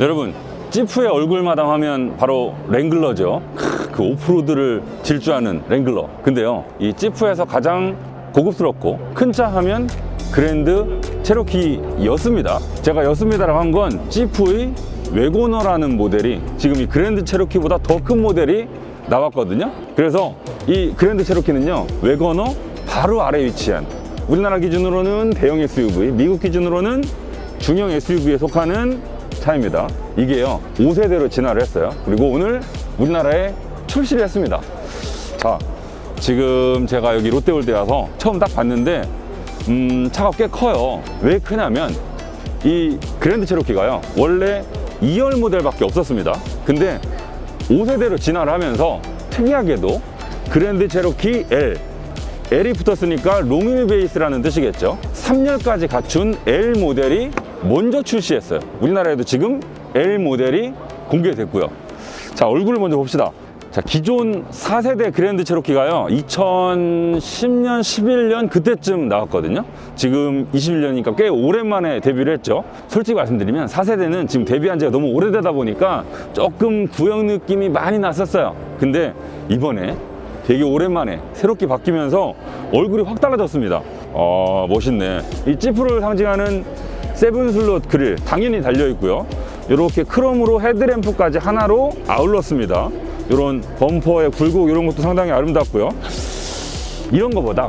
여러분 지프의 얼굴마당 하면 바로 랭글러죠. 크, 그 오프로드를 질주하는 랭글러. 근데요 이 지프에서 가장 고급스럽고 큰 차 하면 그랜드 체로키였습니다. 제가 였습니다라고 한 건 지프의 웨고너라는 모델이 지금 이 그랜드 체로키보다 더 큰 모델이 나왔거든요. 그래서 이 그랜드 체로키는요 웨고너 바로 아래 에 위치한 우리나라 기준으로는 대형 SUV 미국 기준으로는 중형 SUV에 속하는 차입니다. 이게요, 5세대로 진화를 했어요. 그리고 오늘 우리나라에 출시를 했습니다. 자, 지금 제가 여기 롯데월드에 와서 처음 딱 봤는데, 음, 차가 꽤 커요. 왜 크냐면, 이 그랜드 체로키가요, 원래 2열 모델밖에 없었습니다. 근데 5세대로 진화를 하면서 특이하게도 그랜드 체로키 L, L이 붙었으니까 롱휠 베이스라는 뜻이겠죠. 3열까지 갖춘 L 모델이 먼저 출시했어요. 우리나라에도 지금 L 모델이 공개됐고요. 자, 얼굴을 먼저 봅시다. 자, 기존 4세대 그랜드 체로키가요. 2010년, 11년 그때쯤 나왔거든요. 지금 21년이니까 꽤 오랜만에 데뷔를 했죠. 솔직히 말씀드리면 4세대는 지금 데뷔한 지가 너무 오래되다 보니까 조금 구형 느낌이 많이 났었어요. 근데 이번에 되게 오랜만에 새롭게 바뀌면서 얼굴이 확 달라졌습니다. 아, 멋있네. 이 지프를 상징하는 세븐 슬롯 그릴 당연히 달려 있고요. 이렇게 크롬으로 헤드램프까지 하나로 아울렀습니다. 이런 범퍼의 굴곡 이런 것도 상당히 아름답고요. 이런 거보다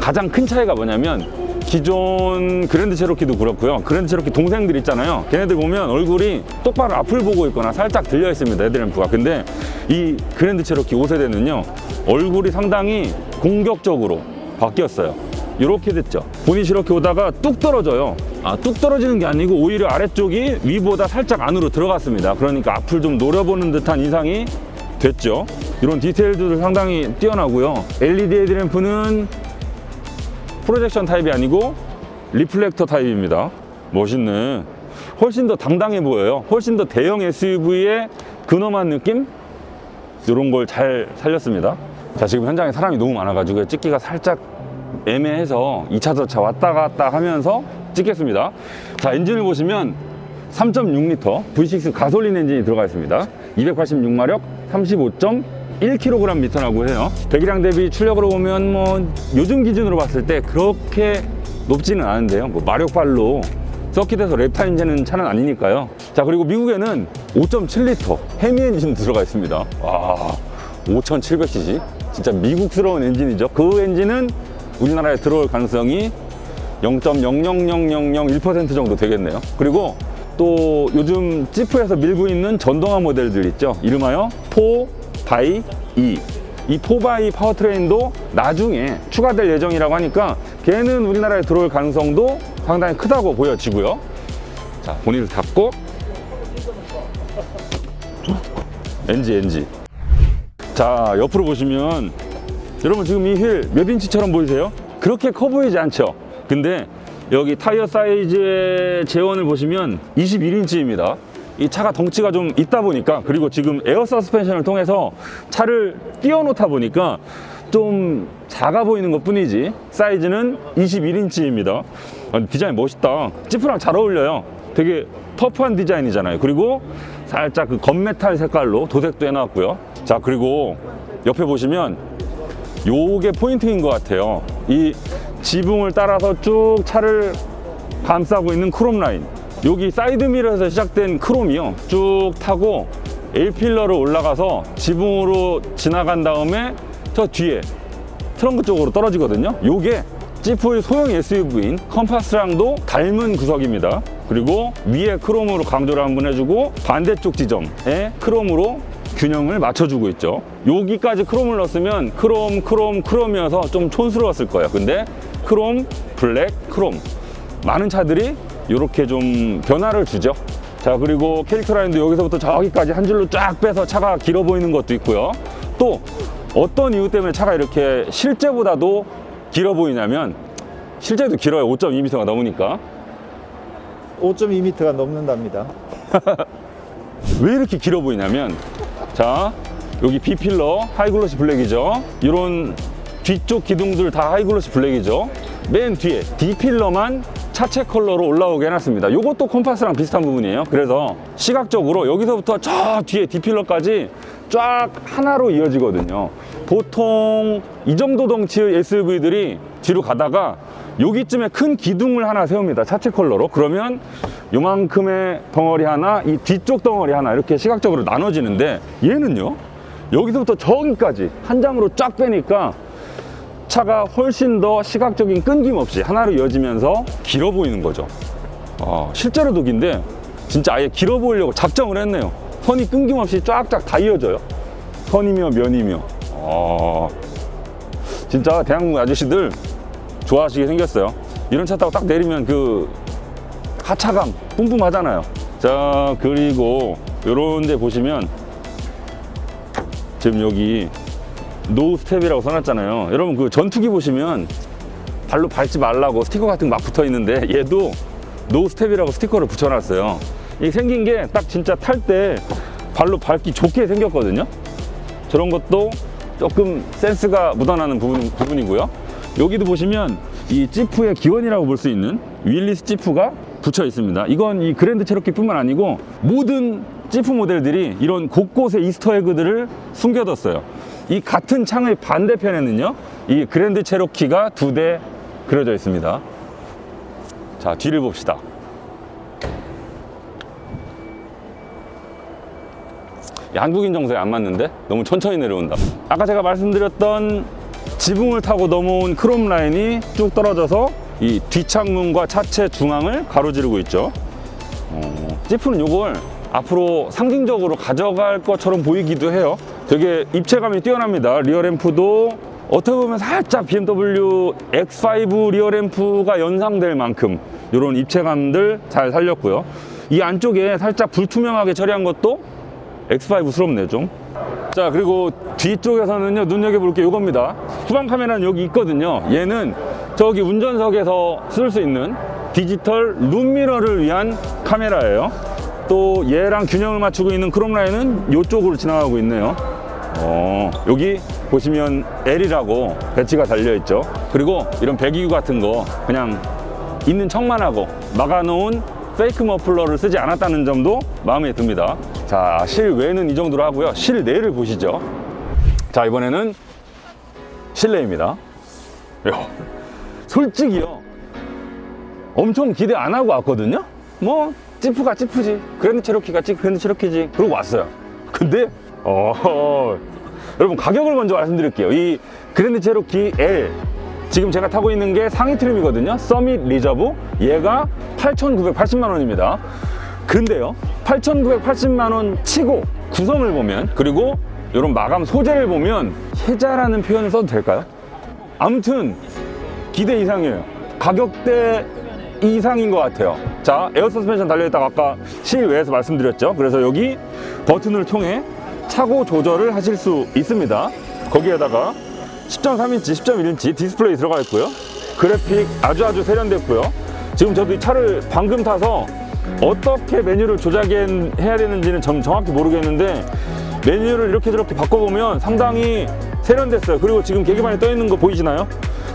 가장 큰 차이가 뭐냐면 기존 그랜드 체로키도 그렇고요. 그랜드 체로키 동생들 있잖아요. 걔네들 보면 얼굴이 똑바로 앞을 보고 있거나 살짝 들려 있습니다. 헤드램프가. 근데 이 그랜드 체로키 5세대는요. 얼굴이 상당히 공격적으로 바뀌었어요. 이렇게 됐죠. 보닛 이렇게 오다가 뚝 떨어져요. 아, 뚝 떨어지는 게 아니고 오히려 아래쪽이 위보다 살짝 안으로 들어갔습니다. 그러니까 앞을 좀 노려보는 듯한 인상이 됐죠. 이런 디테일들도 상당히 뛰어나고요. LED 헤드램프는 프로젝션 타입이 아니고 리플렉터 타입입니다. 멋있네. 훨씬 더 당당해 보여요. 훨씬 더 대형 SUV의 근엄한 느낌? 이런 걸 잘 살렸습니다. 자, 지금 현장에 사람이 너무 많아가지고 찍기가 살짝 애매해서 2차, 저차 왔다 갔다 하면서 찍겠습니다. 자, 엔진을 보시면 3.6L V6 가솔린 엔진이 들어가 있습니다. 286마력 35.1kg 미터라고 해요. 배기량 대비 출력으로 보면 뭐 요즘 기준으로 봤을 때 그렇게 높지는 않은데요. 뭐 마력발로 서킷에서 랩타 인제는 차는 아니니까요. 자 그리고 미국에는 5.7L 헤미 엔진 들어가 있습니다. 와 5,700cc 진짜 미국스러운 엔진이죠. 그 엔진은 우리나라에 들어올 가능성이 0.00001% 정도 되겠네요. 그리고 또 요즘 지프에서 밀고 있는 전동화 모델들 있죠. 이름하여 4바이 2. 이 4바이 파워트레인도 나중에 추가될 예정이라고 하니까 걔는 우리나라에 들어올 가능성도 상당히 크다고 보여지고요. 자, 본인을 닫고 NG NG. 자, 옆으로 보시면 여러분 지금 이 휠 몇 인치처럼 보이세요? 그렇게 커 보이지 않죠? 근데 여기 타이어 사이즈의 재원을 보시면 21인치입니다. 이 차가 덩치가 좀 있다 보니까 그리고 지금 에어 서스펜션을 통해서 차를 띄워놓다 보니까 좀 작아 보이는 것 뿐이지 사이즈는 21인치입니다. 디자인 멋있다. 지프랑 잘 어울려요. 되게 터프한 디자인이잖아요. 그리고 살짝 그 건메탈 색깔로 도색도 해놨고요. 자 그리고 옆에 보시면 요게 포인트인 것 같아요. 이 지붕을 따라서 쭉 차를 감싸고 있는 크롬 라인. 여기 사이드미러에서 시작된 크롬이요. 쭉 타고 A필러로 올라가서 지붕으로 지나간 다음에 저 뒤에 트렁크 쪽으로 떨어지거든요. 요게 지프의 소형 SUV인 컴파스랑도 닮은 구석입니다. 그리고 위에 크롬으로 강조를 한번 해주고 반대쪽 지점에 크롬으로 균형을 맞춰주고 있죠. 여기까지 크롬을 넣었으면 크롬, 크롬, 크롬이어서 좀 촌스러웠을 거예요. 근데 크롬, 블랙, 크롬. 많은 차들이 이렇게 좀 변화를 주죠. 자, 그리고 캐릭터 라인도 여기서부터 저기까지 한 줄로 쫙 빼서 차가 길어 보이는 것도 있고요. 또 어떤 이유 때문에 차가 이렇게 실제보다도 길어 보이냐면 실제도 길어요. 5.2m가 넘으니까. 5.2m가 넘는답니다. 왜 이렇게 길어 보이냐면 자 여기 B필러 하이글로시 블랙이죠 이런 뒤쪽 기둥들 다 하이글로시 블랙이죠 맨 뒤에 D필러만 차체 컬러로 올라오게 해놨습니다. 이것도 컴파스랑 비슷한 부분이에요. 그래서 시각적으로 여기서부터 저 뒤에 디필러까지 쫙 하나로 이어지거든요. 보통 이 정도 덩치의 SUV들이 뒤로 가다가 여기쯤에 큰 기둥을 하나 세웁니다. 차체 컬러로. 그러면 요만큼의 덩어리 하나, 이 뒤쪽 덩어리 하나 이렇게 시각적으로 나눠지는데 얘는요. 여기서부터 저기까지 한 장으로 쫙 빼니까 차가 훨씬 더 시각적인 끊김없이 하나로 이어지면서 길어 보이는 거죠. 아, 실제로도 긴데 진짜 아예 길어 보이려고 작정을 했네요. 선이 끊김없이 쫙쫙 다 이어져요. 선이며 면이며. 아, 진짜 대한민국 아저씨들 좋아하시게 생겼어요. 이런 차 타고 딱 내리면 그 하차감 뿜뿜하잖아요. 자 그리고 요런 데 보시면 지금 여기 노 스텝이라고 써놨잖아요. 여러분 그 전투기 보시면 발로 밟지 말라고 스티커 같은 거 막 붙어 있는데 얘도 노 스텝이라고 스티커를 붙여놨어요. 이 생긴 게 딱 진짜 탈 때 발로 밟기 좋게 생겼거든요. 저런 것도 조금 센스가 묻어나는 부분, 부분이고요. 여기도 보시면 이 지프의 기원이라고 볼 수 있는 윌리스 지프가 붙여 있습니다. 이건 이 그랜드 체로키뿐만 아니고 모든 지프 모델들이 이런 곳곳에 이스터 에그들을 숨겨뒀어요. 이 같은 창의 반대편에는요, 이 그랜드 체로키가 두 대 그려져 있습니다. 자, 뒤를 봅시다. 이 한국인 정서에 안 맞는데 너무 천천히 내려온다. 아까 제가 말씀드렸던 지붕을 타고 넘어온 크롬 라인이 쭉 떨어져서 이 뒷창문과 차체 중앙을 가로지르고 있죠. 어, 지프는 이걸 앞으로 상징적으로 가져갈 것처럼 보이기도 해요. 되게 입체감이 뛰어납니다. 리어램프도 어떻게 보면 살짝 BMW X5 리어램프가 연상될 만큼 이런 입체감들 잘 살렸고요. 이 안쪽에 살짝 불투명하게 처리한 것도 X5스럽네요 좀. 자 그리고 뒤쪽에서는요 눈여겨볼 게 이겁니다. 후방 카메라는 여기 있거든요. 얘는 저기 운전석에서 쓸 수 있는 디지털 룸미러를 위한 카메라예요. 또 얘랑 균형을 맞추고 있는 크롬 라인은 이쪽으로 지나가고 있네요. 어, 여기 보시면 L이라고 배치가 달려 있죠. 그리고 이런 배기구 같은 거 그냥 있는 척만 하고 막아놓은 페이크 머플러를 쓰지 않았다는 점도 마음에 듭니다. 자, 실외는 이 정도로 하고요. 실내를 보시죠. 자, 이번에는 실내입니다. 야, 솔직히요. 엄청 기대 안 하고 왔거든요. 뭐 찌프가 찌프지, 그랜드 체로키가 찌 그랜드 체로키지. 그러고 왔어요. 근데 어, 여러분 가격을 먼저 말씀드릴게요. 이 그랜드 체로키 L 지금 제가 타고 있는 게 상위 트림이거든요. 서밋 리저브. 얘가 8,980만 원입니다. 근데요, 8,980만 원 치고 구성을 보면 그리고 이런 마감 소재를 보면 혜자라는 표현을 써도 될까요? 아무튼 기대 이상이에요. 가격대 이상인 것 같아요. 자, 에어 서스펜션 달려있다가 아까 실외에서 말씀드렸죠. 그래서 여기 버튼을 통해 차고 조절을 하실 수 있습니다. 거기에다가 10.3인치, 10.1인치 디스플레이 들어가 있고요. 그래픽 아주 아주 세련됐고요. 지금 저도 이 차를 방금 타서 어떻게 메뉴를 조작해야 되는지는 전 정확히 모르겠는데 메뉴를 이렇게 저렇게 바꿔보면 상당히 세련됐어요. 그리고 지금 계기판에 떠 있는 거 보이시나요?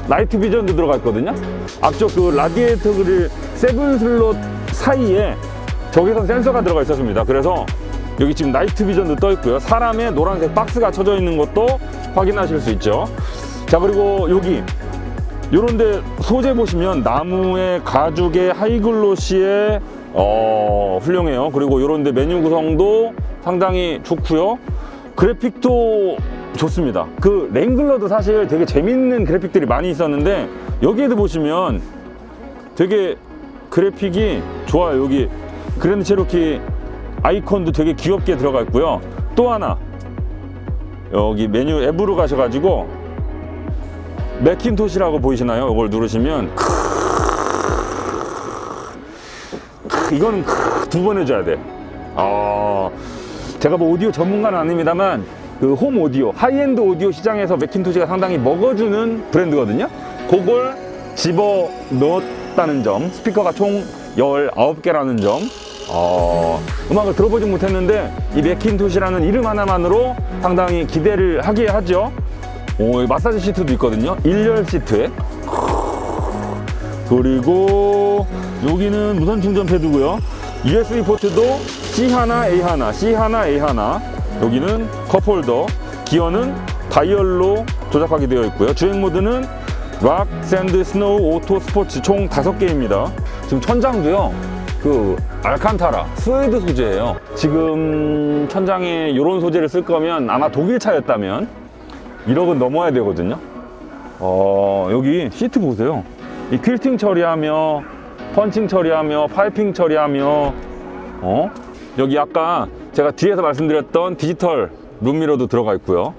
나이트 비전도 들어가 있거든요. 앞쪽 그 라디에이터 그릴 세븐 슬롯 사이에 적외선 센서가 들어가 있었습니다. 그래서 여기 지금 나이트 비전도 떠 있고요. 사람의 노란색 박스가 쳐져 있는 것도 확인하실 수 있죠. 자, 그리고 여기 요런데 소재 보시면 나무의 가죽의 하이글로시의 어, 훌륭해요. 그리고 요런데 메뉴 구성도 상당히 좋고요. 그래픽도 좋습니다. 그 랭글러도 사실 되게 재밌는 그래픽들이 많이 있었는데 여기에도 보시면 되게 그래픽이 좋아요. 여기 그랜드 체로키 아이콘도 되게 귀엽게 들어가 있고요. 또 하나 여기 메뉴 앱으로 가셔가지고 맥킨토시라고 보이시나요? 이걸 누르시면 크, 이거는 두 번 해줘야 돼. 아, 제가 뭐 오디오 전문가는 아닙니다만 그 홈 오디오, 하이엔드 오디오 시장에서 맥킨토시가 상당히 먹어주는 브랜드거든요. 그걸 집어 넣었다는 점, 스피커가 총 19개라는 점. 어, 음악을 들어보진 못했는데 이 맥킨토시라는 이름 하나만으로 상당히 기대를 하게 하죠. 오, 마사지 시트도 있거든요. 일렬 시트에. 그리고 여기는 무선 충전 패드고요. USB 포트도 C 하나, A 하나, C 하나, A 하나. 여기는 컵홀더. 기어는 다이얼로 조작하게 되어 있고요. 주행 모드는 락, 샌드, 스노우, 오토, 스포츠 총 다섯 개입니다. 지금 천장도요. 그 알칸타라 스웨이드 소재예요. 지금 천장에 이런 소재를 쓸 거면 아마 독일 차였다면 1억은 넘어야 되거든요. 어, 여기 시트 보세요. 이 퀼팅 처리하며, 펀칭 처리하며, 파이핑 처리하며, 어? 여기 아까 제가 뒤에서 말씀드렸던 디지털 룸미러도 들어가 있고요.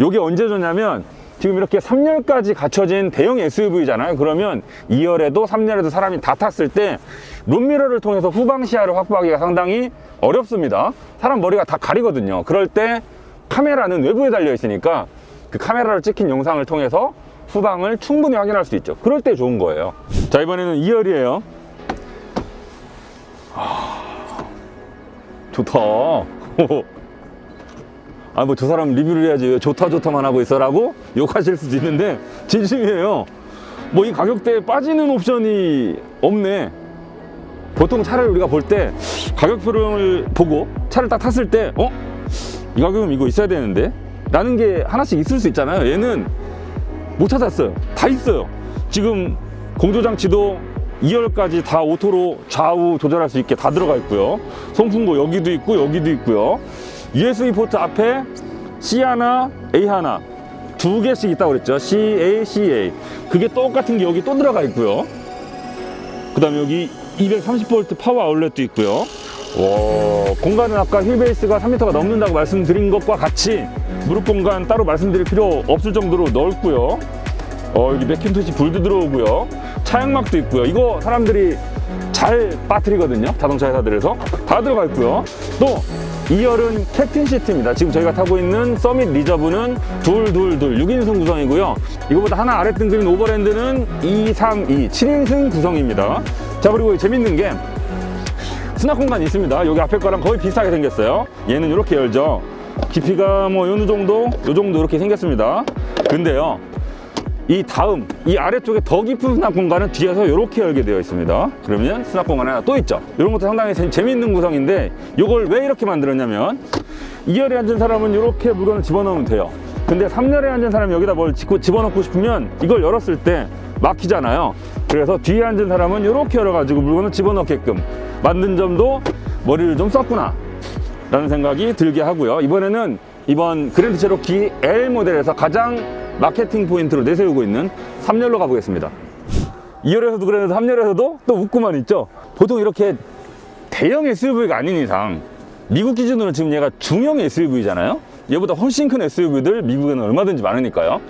요게 언제 좋냐면, 지금 이렇게 3열까지 갖춰진 대형 SUV잖아요. 그러면 2열에도 3열에도 사람이 다 탔을 때 룸미러를 통해서 후방 시야를 확보하기가 상당히 어렵습니다. 사람 머리가 다 가리거든요. 그럴 때 카메라는 외부에 달려 있으니까 그 카메라를 찍힌 영상을 통해서 후방을 충분히 확인할 수 있죠. 그럴 때 좋은 거예요. 자, 이번에는 2열이에요. 좋다. 아, 뭐 저 사람 리뷰를 해야지. 왜 좋다, 좋다만 하고 있어라고 욕하실 수도 있는데, 진심이에요. 뭐 이 가격대에 빠지는 옵션이 없네. 보통 차를 우리가 볼 때 가격표를 보고 차를 딱 탔을 때, 어? 이 가격이면 이거 있어야 되는데? 라는 게 하나씩 있을 수 있잖아요. 얘는 못 찾았어요. 다 있어요. 지금 공조장치도 2열까지 다 오토로 좌우 조절할 수 있게 다 들어가 있고요. 송풍구 여기도 있고 여기도 있고요. USB 포트 앞에 C 하나, A 하나 두 개씩 있다고 그랬죠. CA, CA. 그게 똑같은 게 여기 또 들어가 있고요. 그 다음에 여기 230V 파워 아울렛도 있고요. 와, 공간은 아까 휠베이스가 3m가 넘는다고 말씀드린 것과 같이 무릎 공간 따로 말씀드릴 필요 없을 정도로 넓고요. 어, 여기 맥킨토시 불도 들어오고요. 차양막도 있고요. 이거 사람들이 잘 빠뜨리거든요. 자동차 회사들에서. 다 들어가 있고요. 또 2열은 캡틴 시트입니다. 지금 저희가 타고 있는 서밋 리저브는 둘, 둘, 둘, 6인승 구성이고요. 이거보다 하나 아래 등급인 오버랜드는 2, 3, 2, 7인승 구성입니다. 자, 그리고 재밌는 게 수납 공간이 있습니다. 여기 앞에 거랑 거의 비슷하게 생겼어요. 얘는 이렇게 열죠. 깊이가 뭐 어느 정도, 요 정도 이렇게 생겼습니다. 근데요, 이 다음, 이 아래쪽에 더 깊은 수납 공간은 뒤에서 이렇게 열게 되어 있습니다. 그러면 수납 공간 하나 또 있죠. 이런 것도 상당히 재- 재미있는 구성인데, 이걸 왜 이렇게 만들었냐면, 2열에 앉은 사람은 이렇게 물건을 집어넣으면 돼요. 근데 3열에 앉은 사람이 여기다 뭘 집어넣고 싶으면 이걸 열었을 때 막히잖아요. 그래서 뒤에 앉은 사람은 이렇게 열어가지고 물건을 집어넣게끔 만든 점도 머리를 좀 썼구나. 라는 생각이 들게 하고요. 이번에는 이번 그랜드 체로키 L 모델에서 가장 마케팅 포인트로 내세우고 있는 3열로 가보겠습니다. 2열에서도 그랬는데 3열에서도 또 웃고만 있죠. 보통 이렇게 대형 SUV가 아닌 이상 미국 기준으로 지금 얘가 중형 SUV잖아요. 얘보다 훨씬 큰 SUV들 미국에는 얼마든지 많으니까요.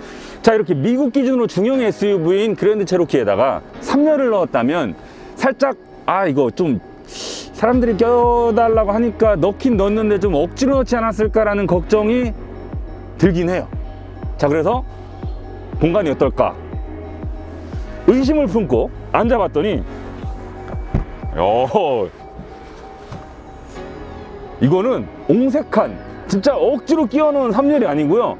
자 이렇게 미국 기준으로 중형 SUV인 그랜드 체로키에다가 3열을 넣었다면 살짝 아 이거 좀 사람들이 껴달라고 하니까 넣긴 넣었는데 좀 억지로 넣지 않았을까라는 걱정이 들긴 해요. 자 그래서 공간이 어떨까? 의심을 품고 앉아봤더니 어 이거는 옹색한 진짜 억지로 끼워놓은 3열이 아니고요.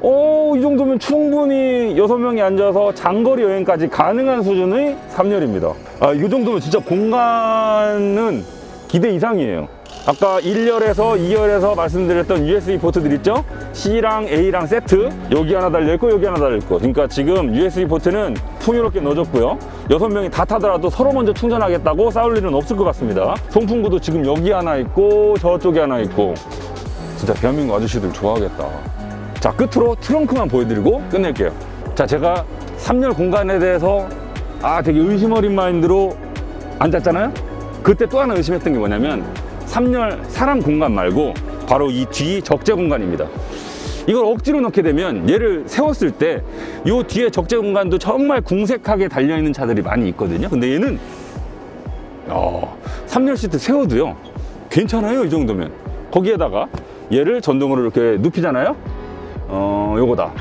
어, 이 정도면 충분히 여섯 명이 앉아서 장거리 여행까지 가능한 수준의 3열입니다. 아, 이 정도면 진짜 공간은 기대 이상이에요 아까 1열에서 2열에서 말씀드렸던 USB 포트들 있죠? C랑 A랑 세트. 여기 하나 달려있고 여기 하나 달려있고. 그러니까 지금 USB 포트는 풍요롭게 넣어줬고요. 여섯 명이 다 타더라도 서로 먼저 충전하겠다고 싸울 일은 없을 것 같습니다. 송풍구도 지금 여기 하나 있고 저쪽에 하나 있고. 진짜 대한민국 아저씨들 좋아하겠다. 자 끝으로 트렁크만 보여드리고 끝낼게요. 자 제가 3열 공간에 대해서 아 되게 의심 어린 마인드로 앉았잖아요? 그때 또 하나 의심했던 게 뭐냐면 3열 사람 공간 말고 바로 이 뒤 적재 공간입니다. 이걸 억지로 넣게 되면 얘를 세웠을 때 이 뒤에 적재 공간도 정말 궁색하게 달려있는 차들이 많이 있거든요. 근데 얘는 어, 3열 시트 세워도요 괜찮아요 이 정도면. 거기에다가 얘를 전동으로 이렇게 눕히잖아요? 어 요거다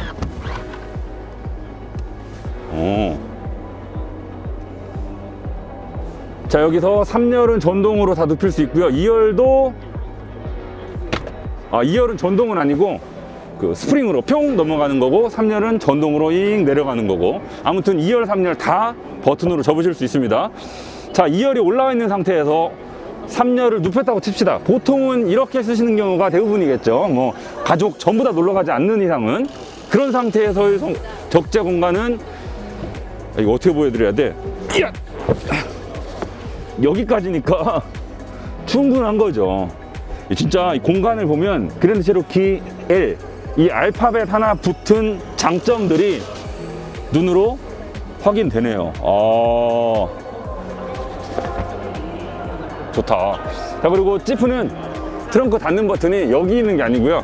자 여기서 3열은 전동으로 다 눕힐 수 있고요 2열도 아 2열은 전동은 아니고 그 스프링으로 평 넘어가는 거고 3열은 전동으로 잉 내려가는 거고 아무튼 2열, 3열 다 버튼으로 접으실 수 있습니다. 자, 2열이 올라와 있는 상태에서 3열을 눕혔다고 칩시다. 보통은 이렇게 쓰시는 경우가 대부분이겠죠. 뭐 가족 전부 다 놀러 가지 않는 이상은 그런 상태에서의 성- 적재 공간은 이거 어떻게 보여드려야 돼? 이야! 여기까지니까 충분한 거죠. 이 진짜 이 공간을 보면 그랜드 체로키 L 이 알파벳 하나 붙은 장점들이 눈으로 확인되네요. 아 좋다. 자 그리고 지프는 트렁크 닫는 버튼이 여기 있는 게 아니고요.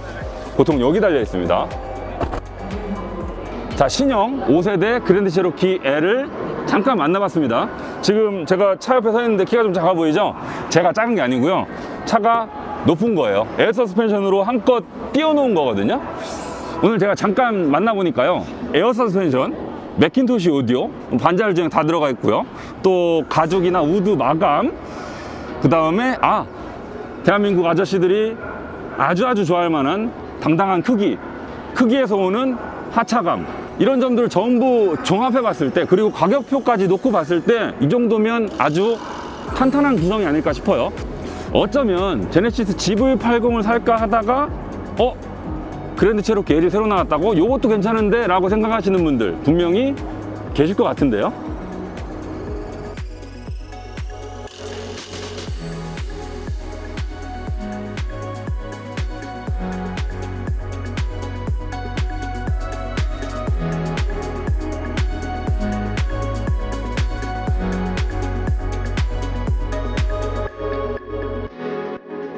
보통 여기 달려 있습니다. 자 신형 5세대 그랜드 체로키 L을 잠깐 만나봤습니다 지금 제가 차 옆에 서 있는데 키가 좀 작아 보이죠? 제가 작은 게 아니고요. 차가 높은 거예요. 에어 서스펜션으로 한껏 띄워놓은 거거든요. 오늘 제가 잠깐 만나보니까요. 에어 서스펜션 맥킨토시 오디오 반자율 주행 다 들어가 있고요. 또 가죽이나 우드 마감 그 다음에 아 대한민국 아저씨들이 아주 아주 좋아할 만한 당당한 크기. 크기에서 오는 하차감 이런 점들을 전부 종합해 봤을 때 그리고 가격표까지 놓고 봤을 때 이 정도면 아주 탄탄한 구성이 아닐까 싶어요 어쩌면 제네시스 GV80을 살까 하다가 어? 그랜드 체로키 L이 새로 나왔다고? 요것도 괜찮은데? 라고 생각하시는 분들 분명히 계실 것 같은데요